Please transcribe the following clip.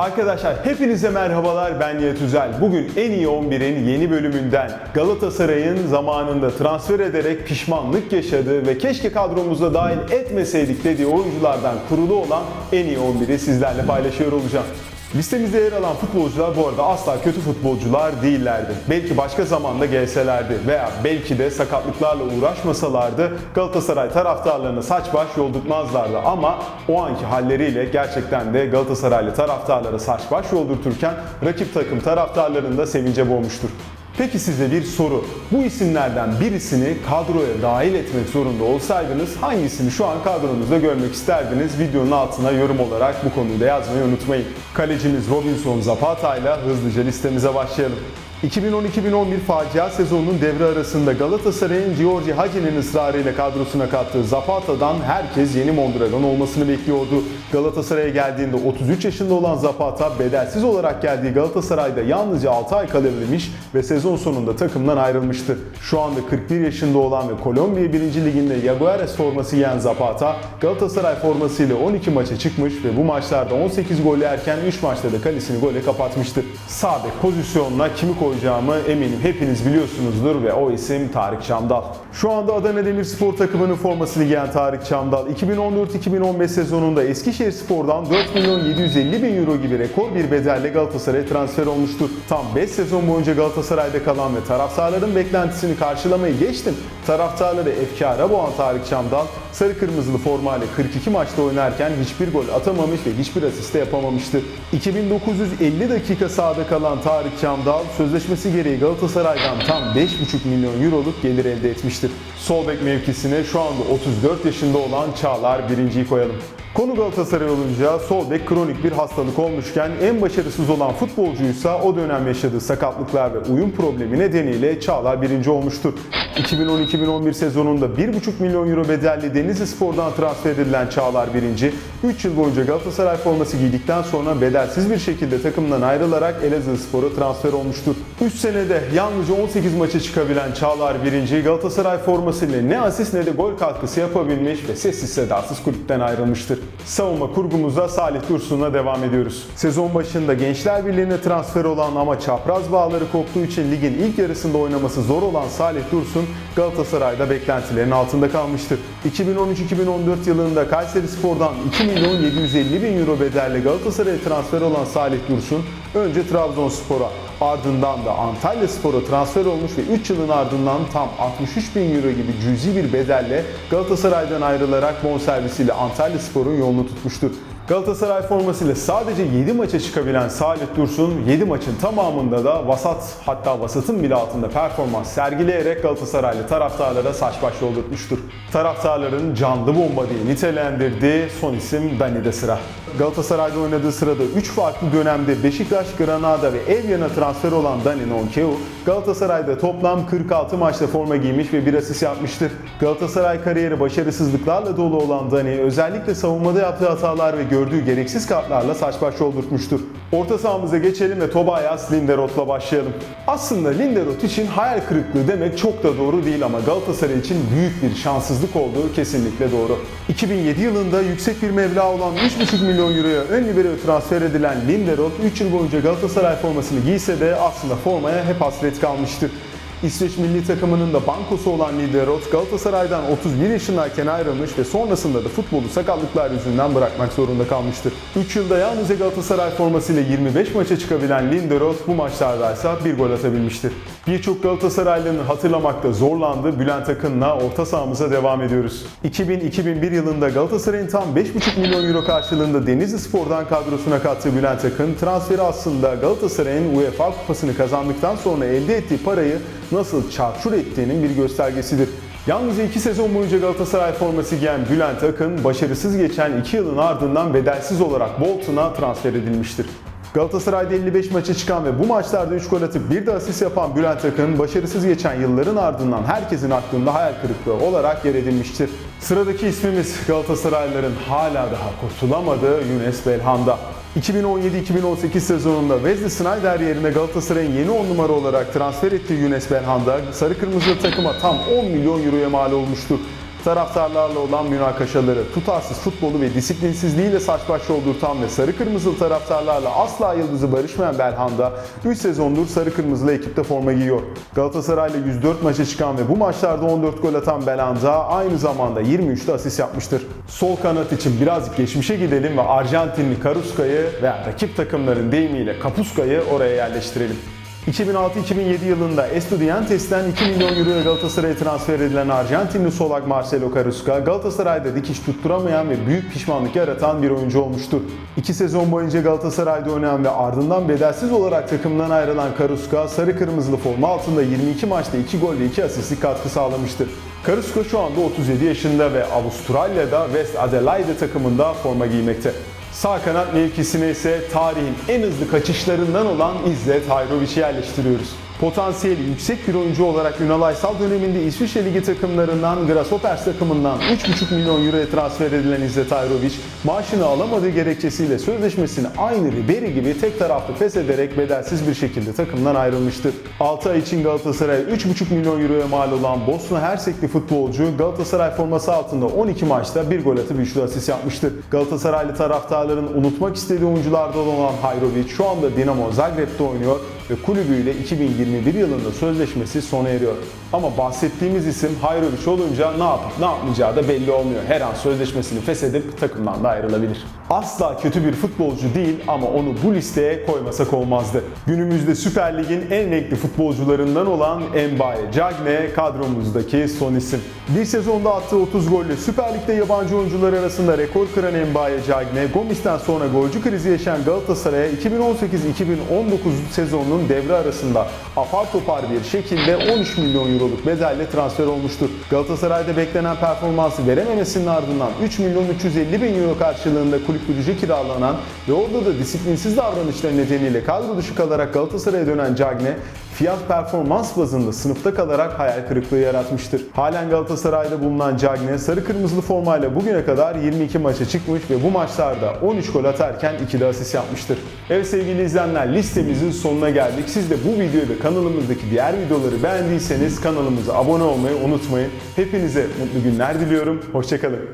Arkadaşlar hepinize merhabalar ben Nihat Üzel. Bugün en iyi 11'in yeni bölümünden Galatasaray'ın zamanında transfer ederek pişmanlık yaşadığı ve keşke kadromuzda dahil etmeseydik dediği oyunculardan kurulu olan en iyi 11'i sizlerle paylaşıyor olacağım. Listemizde yer alan futbolcular bu arada asla kötü futbolcular değillerdi. Belki başka zamanda gelselerdi veya belki de sakatlıklarla uğraşmasalardı Galatasaray taraftarlarına saç baş yoldurtmazlardı. Ama o anki halleriyle gerçekten de Galatasaraylı taraftarlara saç baş yoldurturken rakip takım taraftarlarını da sevince boğmuştur. Peki size bir soru. Bu isimlerden birisini kadroya dahil etmek zorunda olsaydınız hangisini şu an kadronuzda görmek isterdiniz? Videonun altına yorum olarak bu konuyu yazmayı unutmayın. Kalecimiz Robinson Zapata ile hızlıca listemize başlayalım. 2010-2011 facia sezonunun devre arasında Galatasaray'ın Giorgi Hagi'nin ısrarıyla kadrosuna kattığı Zapata'dan herkes yeni Mondragon olmasını bekliyordu. Galatasaray'a geldiğinde 33 yaşında olan Zapata bedelsiz olarak geldiği Galatasaray'da yalnızca 6 ay kalabilmiş ve sezon sonunda takımdan ayrılmıştı. Şu anda 41 yaşında olan ve Kolombiya 1. Liginde Jaguares forması giyen Zapata Galatasaray formasıyla 12 maça çıkmış ve bu maçlarda 18 gol yerken 3 maçta da kalesini gole kapatmıştır. Sağ bek pozisyonuna kimi koyacağımı eminim hepiniz biliyorsunuzdur ve o isim Tarık Çamdal. Şu anda Adana Demirspor takımının formasını giyen Tarık Çamdal 2014-2015 sezonunda Eskişehir Spor'dan 4 milyon 750 bin euro gibi rekor bir bedelle Galatasaray'a transfer olmuştur. Tam 5 sezon boyunca Galatasaray'da kalan ve taraftarların beklentisini karşılamayı geçtim. Taraftarları efkara boğan Tarık Çamdal sarı kırmızılı formayla 42 maçta oynarken hiçbir gol atamamış ve hiçbir asiste yapamamıştı. 2950 dakika sahada kalan Tarık Çamdal sözleşmesi gereği Galatasaray'dan tam 5,5 milyon euroluk gelir elde etmiştir. Sol bek mevkisine şu anda 34 yaşında olan Çağlar birinciyi koyalım. Konu Galatasaray olunca sol bek kronik bir hastalık olmuşken en başarısız olan futbolcuysa o dönem yaşadığı sakatlıklar ve uyum problemi nedeniyle Çağlar birinci olmuştur. 2010-2011 sezonunda 1,5 milyon euro bedelli Denizli Spor'dan transfer edilen Çağlar birinci, 3 yıl boyunca Galatasaray forması giydikten sonra bedelsiz bir şekilde takımdan ayrılarak Elazığ Spor'a transfer olmuştur. 3 senede yalnızca 18 maça çıkabilen Çağlar birinci Galatasaray formasıyla ne asist ne de gol katkısı yapabilmiş ve sessiz sedasız kulüpten ayrılmıştır. Savunma kurgumuza Salih Dursun'la devam ediyoruz. Sezon başında Gençler Birliği'ne transfer olan ama çapraz bağları koptuğu için ligin ilk yarısında oynaması zor olan Salih Dursun Galatasaray'da beklentilerin altında kalmıştır. 2013-2014 yılında Kayseri Spor'dan 2 milyon 750 bin euro bedelle Galatasaray'a transfer olan Salih Dursun önce Trabzonspor'a ardından da Antalya Spor'a transfer olmuş ve 3 yılın ardından tam 63 bin euro gibi cüzi bir bedelle Galatasaray'dan ayrılarak bonservisiyle Antalya Spor'un yolunu tutmuştur. Galatasaray formasıyla sadece 7 maça çıkabilen Salih Dursun 7 maçın tamamında da vasat hatta vasatın bile altında performans sergileyerek Galatasaraylı taraftarlara saç baş yoldurtmuştur. Taraftarların canlı bomba diye nitelendirdiği son isim Dani'de sıra. Galatasaray'da oynadığı sırada 3 farklı dönemde Beşiktaş, Granada ve Evian'a transfer olan Dani Nonkeu, Galatasaray'da toplam 46 maçta forma giymiş ve bir asist yapmıştır. Galatasaray kariyeri başarısızlıklarla dolu olan Dani özellikle savunmada yaptığı hatalar ve gördüğü gereksiz kartlarla saç baş yoldurtmuştur. Orta sahamıza geçelim ve Tobias Linderoth'la başlayalım. Aslında Linderoth için hayal kırıklığı demek çok da doğru değil ama Galatasaray için büyük bir şanssızlık olduğu kesinlikle doğru. 2007 yılında yüksek bir meblağ olan 3,5 milyon euroya ön libero transfer edilen Linderoth 3 yıl boyunca Galatasaray formasını giyse de aslında formaya hep hasret kalmıştır. İsveç milli takımının da bankosu olan Linderoth Galatasaray'dan 31 yaşındayken ayrılmış ve sonrasında da futbolu sakatlıklar yüzünden bırakmak zorunda kalmıştır. 3 yılda yalnızca Galatasaray formasıyla 25 maça çıkabilen Linderoth bu maçlarda ise bir gol atabilmiştir. Birçok Galatasaraylı'nın hatırlamakta zorlandığı Bülent Akın'la orta sahamıza devam ediyoruz. 2000-2001 yılında Galatasaray'ın tam 5,5 milyon euro karşılığında Denizli Spor'dan kadrosuna kattığı Bülent Akın transferi aslında Galatasaray'ın UEFA kupasını kazandıktan sonra elde ettiği parayı nasıl çarçur ettiğinin bir göstergesidir. Yalnızca 2 sezon boyunca Galatasaray forması giyen Bülent Akın, başarısız geçen 2 yılın ardından bedelsiz olarak Bolton'a transfer edilmiştir. Galatasaray'da 55 maça çıkan ve bu maçlarda 3 gol atıp bir de asist yapan Bülent Akın, başarısız geçen yılların ardından herkesin aklında hayal kırıklığı olarak yer edinmiştir. Sıradaki ismimiz Galatasaraylıların hala daha kurtulamadığı Yunus Belhanda. 2017-2018 sezonunda Wesley Sneijder yerine Galatasaray'ın yeni 10 numara olarak transfer ettiği Yunus Belhanda, sarı kırmızı takıma tam 10 milyon euroya mal olmuştu. Taraftarlarla olan münakaşaları, tutarsız futbolu ve disiplinsizliğiyle saç baş yoldurtan ve sarı kırmızılı taraftarlarla asla yıldızı barışmayan Belhanda 3 sezondur sarı kırmızılı ekipte forma giyiyor. Galatasaray'la 104 maça çıkan ve bu maçlarda 14 gol atan Belhanda aynı zamanda 23'te asist yapmıştır. Sol kanat için birazcık geçmişe gidelim ve Arjantinli Karuska'yı veya rakip takımların deyimiyle Kapuska'yı oraya yerleştirelim. 2006-2007 yılında Estudiantes'ten 2 milyon euroya Galatasaray'a transfer edilen Arjantinli solak Marcelo Carrasco, Galatasaray'da dikiş tutturamayan ve büyük pişmanlık yaratan bir oyuncu olmuştur. İki sezon boyunca Galatasaray'da oynayan ve ardından bedelsiz olarak takımdan ayrılan Carrasco, sarı kırmızılı forma altında 22 maçta 2 gol ve 2 asistlik katkı sağlamıştır. Carrasco şu anda 37 yaşında ve Avustralya'da West Adelaide takımında forma giymekte. Sağ kanat mevkisine ise tarihin en hızlı kaçışlarından olan İzzet Hayrovic'i yerleştiriyoruz. Potansiyeli yüksek bir oyuncu olarak Ünal Aysal döneminde İsviçre Ligi takımlarından Grasshoppers takımından 3,5 milyon euroya transfer edilen İzzet Ayrovic, maaşını alamadığı gerekçesiyle sözleşmesini aynı Ribery gibi tek taraflı feshederek bedelsiz bir şekilde takımdan ayrılmıştır. 6 ay için Galatasaray'a 3,5 milyon euroya mal olan Bosna Hersekli futbolcu Galatasaray forması altında 12 maçta bir gol atıp 3 asist yapmıştır. Galatasaraylı taraftarların unutmak istediği oyunculardan olan Hayrovic şu anda Dinamo Zagreb'de oynuyor ve kulübüyle 2021 yılında sözleşmesi sona eriyor. Ama bahsettiğimiz isim Hayrovic olunca ne yapıp ne yapmayacağı da belli olmuyor. Her an sözleşmesini feshedip takımdan da ayrılabilir. Asla kötü bir futbolcu değil ama onu bu listeye koymasak olmazdı. Günümüzde Süper Lig'in en renkli futbolcularından olan Mbaye Cagne kadromuzdaki son isim. Bir sezonda attığı 30 golle Süper Lig'de yabancı oyuncular arasında rekor kıran Mbaye Cagne, Gomis'ten sonra golcü krizi yaşayan Galatasaray'a 2018-2019 sezonunun devre arasında apar topar bir şekilde 13 milyon euroluk bedelle transfer olmuştur. Galatasaray'da beklenen performansı verememesinin ardından 3 milyon 350 bin euro karşılığında kulüp gücü kiralanan ve orada da disiplinsiz davranışları nedeniyle kadro dışı kalarak Galatasaray'a dönen Cagne, fiyat performans bazında sınıfta kalarak hayal kırıklığı yaratmıştır. Halen Galatasaray'da bulunan Cagne sarı kırmızılı formayla bugüne kadar 22 maça çıkmış ve bu maçlarda 13 gol atarken 2 de asist yapmıştır. Evet sevgili izleyenler listemizin sonuna geldik. Siz de bu videoyu ve kanalımızdaki diğer videoları beğendiyseniz kanalımıza abone olmayı unutmayın. Hepinize mutlu günler diliyorum. Hoşçakalın.